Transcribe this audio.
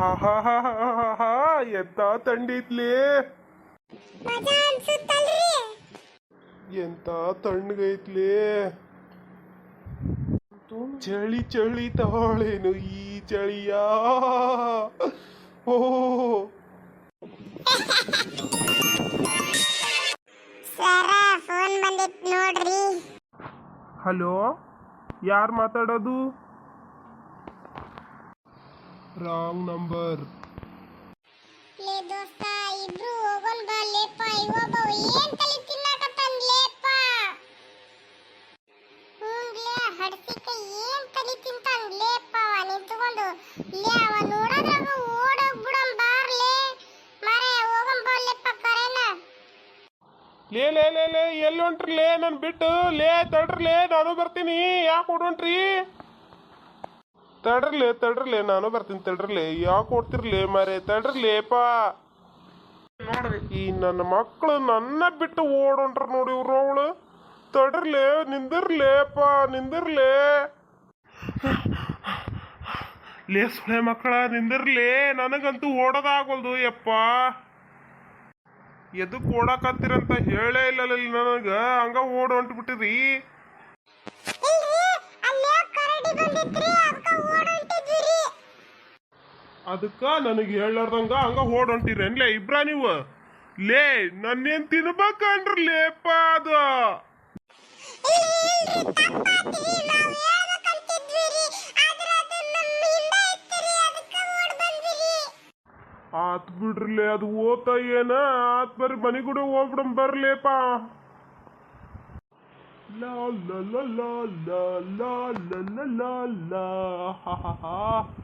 ಆಹಾಹಾಹಾಹಾ, ಎಂತ ತಂಡಿದ್ಲಿ ಎಂತ ತಣ್ಣಗೈತ್ಲಿ ಚಳಿ ಚಳಿ ತವಳೇನು ಈ ಚಳಿಯ? ಓ. ಹಲೋ ಯಾರು ಮಾತಾಡೋದು? ರಾಂಗ್ ನಂಬರ್ ಲೇ ದೋಸ್ತ ಇಬ್ರು ಹೋಗೋನ್ ಬಾ ಲೇಪ ಇವೊಬ್ಬ ಏನ್ ತಲೆ ತಿನ್ನಾಕತ್ತಾನ್ ಲೇಪ ಹ್ಞೂನ್ಲೇ ಹಡ್ಸಿಕ ಏನ್ ತಲೆ ತಿಂತಾನ್ ಲೇಪ ಅವ. ನಿಂತ್ಕೊಂಡು ಲೇ ಅವ ನೋಡೋದ್ರಾಗ ಓಡೋಗ್ಬಿಡೋನ್ ಬಾರ್ಲೇ ಮಾರೇ ಹೋಗೋನ್ ಬಾ ಲೇಪ ಕರೆನ. ಲೇ ಲೇ ಲೇ ಲೇ ಎಲ್ಲಿ ಹೊಂಟ್ರಿ ಲೇ ನನ್ ಬಿಟ್ಟು? ಲೇ ತಡ್ರಲೇ ನಾನು ಬರ್ತೀನಿ. ಯಾಕೆ ಹೊಂಟ್ರಿ ತಡ್ರಲೆ ತಡ್ರಲೆ, ನಾನು ಬರ್ತೀನಿ ತಡ್ರಲೆ. ಯಾಕೆ ಓಡ್ತಿರ್ಲಿ ಮಾರೆ? ತಡ್ರಲೇಪ ನೋಡ್ರಿ ಈ ನನ್ನ ಮಕ್ಕಳು ನನ್ನ ಬಿಟ್ಟು ಓಡೊಂಟ್ರ ನೋಡಿ ಇವ್ರು ಅವಳು ತಡ್ರಲೆ ನಿಂದಿರ್ಲೇಪ ನಿಂದಿರ್ಲೇ. ಲೇ ಸುಳೆ ಮಕ್ಕಳ, ನಿಂದಿರ್ಲಿ. ನನಗಂತೂ ಓಡೋದಾಗಲ್ದು, ಯಪ್ಪ. ಎದಕ್ಕೆ ಓಡಾಕತ್ತೀರಂತ ಹೇಳೇ ಇಲ್ಲ ನನಗ. ಹಂಗ ಓಡ್ ಹೊಂಟ್ಬಿಟ್ಟಿರಿ ಅದಕ್ಕ ನನಗೆ ಹೇಳಾರ್ದಂಗ ಹಂಗ ಓಡ್ ಹೊಂಟಿರೇನ್ಲೇ ಇಬ್ರ ನೀವು? ಲೇ, ನನ್ನೇನ್ ತಿನ್ಬೇಕನ್ರಿ ಲೇಪ ಅದು. ಆತ್ ಬಿಡ್ರಿಲೆ, ಅದು ಓತ ಏನ? ಆತ್ ಬರ್ರಿ ಮನೆ ಕೂಡ ಹೋಗ್ಬಿಡಂ ಬರ್ಲೇಪ. ಲಾ, ಲ, ಲಾ ಲಾ ಲಾ ಲಾ ಲಾ ಲಾ ಹಾ ಹಾ.